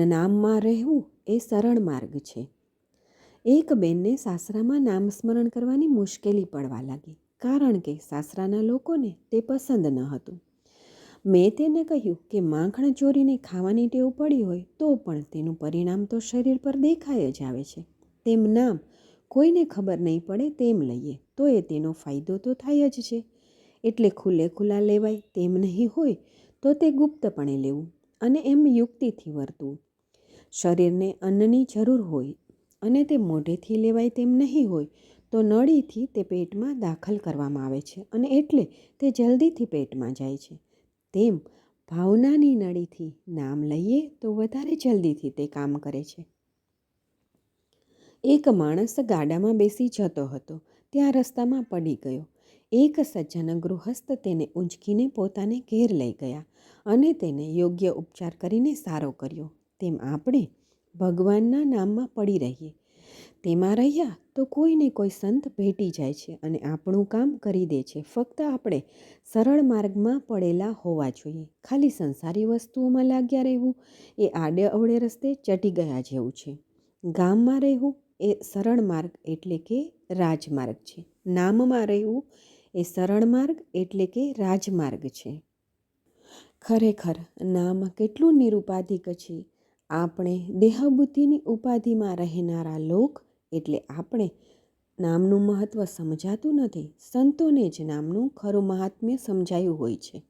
નામમાં રહેવું એ સરળ માર્ગ છે. એક બેનને સાસરામાં નામ સ્મરણ કરવાની મુશ્કેલી પડવા લાગી, કારણ કે સાસરાના લોકોને તે પસંદ ન હતું. મેં તેને કહ્યું કે માખણ ચોરીને ખાવાની ટેવ પડી હોય તો પણ તેનું પરિણામ તો શરીર પર દેખાય જ આવે છે. તેમ નામ કોઈને ખબર નહીં પડે તેમ લઈએ, તો એ તેનો ફાયદો તો થાય જ છે. એટલે ખુલ્લે ખુલ્લા લેવાય તેમ નહીં હોય તો તે ગુપ્તપણે લેવું. અને એમ યુક્તિથી વર્તવું શરીરને અન્નની જરૂર હોય અને તે મોઢેથી લેવાય તેમ નહીં હોય, તો નળીથી તે પેટમાં દાખલ કરવામાં આવે છે અને એટલે તે જલ્દીથી પેટમાં જાય છે. તેમ ભાવનાની નળીથી નામ લઈએ તો વધારે જલ્દીથી તે કામ કરે છે. એક માણસ ગાડામાં બેસી જતો હતો, ત્યાં રસ્તામાં પડી ગયો. એક સજ્જન ગૃહસ્થ તેને ઊંચકીને પોતાને ઘેર લઈ ગયા અને તેને યોગ્ય ઉપચાર કરીને સારો કર્યો. તેમ આપણે ભગવાનના નામમાં પડી રહીએ. તેમાં રહ્યા તો કોઈને કોઈ સંત ભેટી જાય છે અને આપણું કામ કરી દે છે. ફક્ત આપણે સરળ માર્ગમાં પડેલા હોવા જોઈએ. ખાલી સંસારી વસ્તુઓમાં લાગ્યા રહેવું એ આડે અવળે રસ્તે ચટી ગયા જેવું છે. ગામમાં રહેવું એ સરળ માર્ગ એટલે કે રાજમાર્ગ છે. નામમાં રહેવું એ સરળ માર્ગ એટલે કે રાજમાર્ગ છે. ખરેખર, નામ કેટલું નિરુપાધિક છે આપણે દેહબુદ્ધિની ઉપાધિમાં રહેનારા લોક એટલે આપણે નામનું મહત્ત્વ સમજાતું નથી, સંતોને જ નામનું ખરું મહાત્મ્ય સમજાયું હોય છે.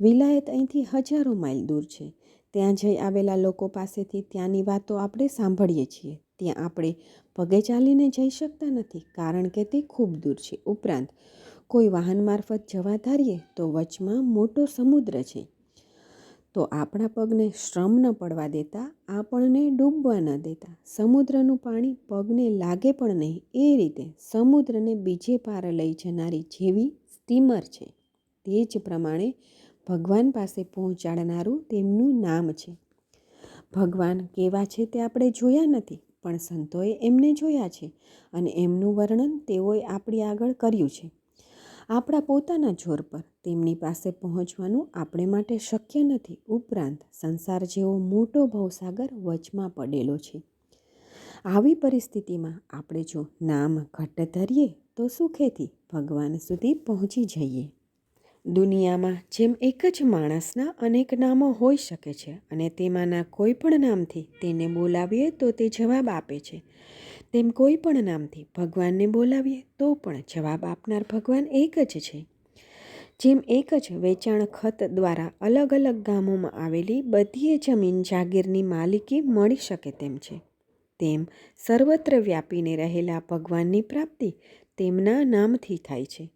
વિલાયત અહીંથી હજારો માઇલ દૂર છે. ત્યાં જઈ આવેલા લોકો પાસેથી ત્યાંની વાતો આપણે સાંભળીએ છીએ. ત્યાં આપણે પગે ચાલીને જઈ શકતા નથી કારણ કે તે ખૂબ દૂર છે. ઉપરાંત, કોઈ વાહન મારફત જવા ધારીએ તો વચમાં મોટો સમુદ્ર છે. તો આપણા પગને શ્રમ ન પડવા દેતા, આપણને ડૂબવા ન દેતા. સમુદ્રનું પાણી પગને લાગે પણ નહીં. એ રીતે સમુદ્રને બીજે પાર લઈ જનારી જેવી સ્ટીમર છે. તે જ પ્રમાણે ભગવાન પાસે પહોંચાડનારું તેમનું નામ છે. ભગવાન કેવા છે તે આપણે જોયા નથી. પણ સંતોએ એમને જોયા છે અને એમનું વર્ણન તેઓએ આપણી આગળ કર્યું છે. આપણા પોતાના જોર પર તેમની પાસે પહોંચવાનું આપણે માટે શક્ય નથી ઉપરાંત સંસાર જેવો મોટો ભવસાગર વચમાં પડેલો છે. આવી પરિસ્થિતિમાં આપણે જો નામ ઘટ્ટ ધરીએ તો સુખેથી ભગવાન સુધી પહોંચી જઈએ. દુનિયામાં જેમ એક જ માણસના અનેક નામો હોઈ શકે છે અને તેમાંના કોઈ પણ નામથી તેને બોલાવીએ તો તે જવાબ આપે છે. તેમ કોઈ પણ નામથી ભગવાનને બોલાવીએ તો પણ જવાબ આપનાર ભગવાન એક જ છે. જેમ એક જ વેચાણ ખત દ્વારા અલગ અલગ ગામોમાં આવેલી બધીએ જમીન જાગીરની માલિકી મળી શકે તેમ છે. તેમ સર્વત્ર વ્યાપીને રહેલા ભગવાનની પ્રાપ્તિ તેમના નામથી થાય છે.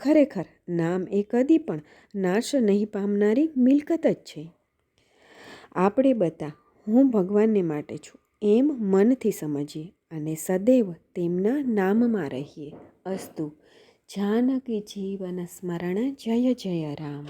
ખરેખર નામ એ કદી પણ નાશ નહીં પામનારી મિલકત જ છે. આપણે બધા હું ભગવાનને માટે છું, એમ મનથી સમજીએ અને સદૈવ તેમના નામમાં રહીએ. અસ્તુ, જાનકી જીવન સ્મરણ, જય જય રામ.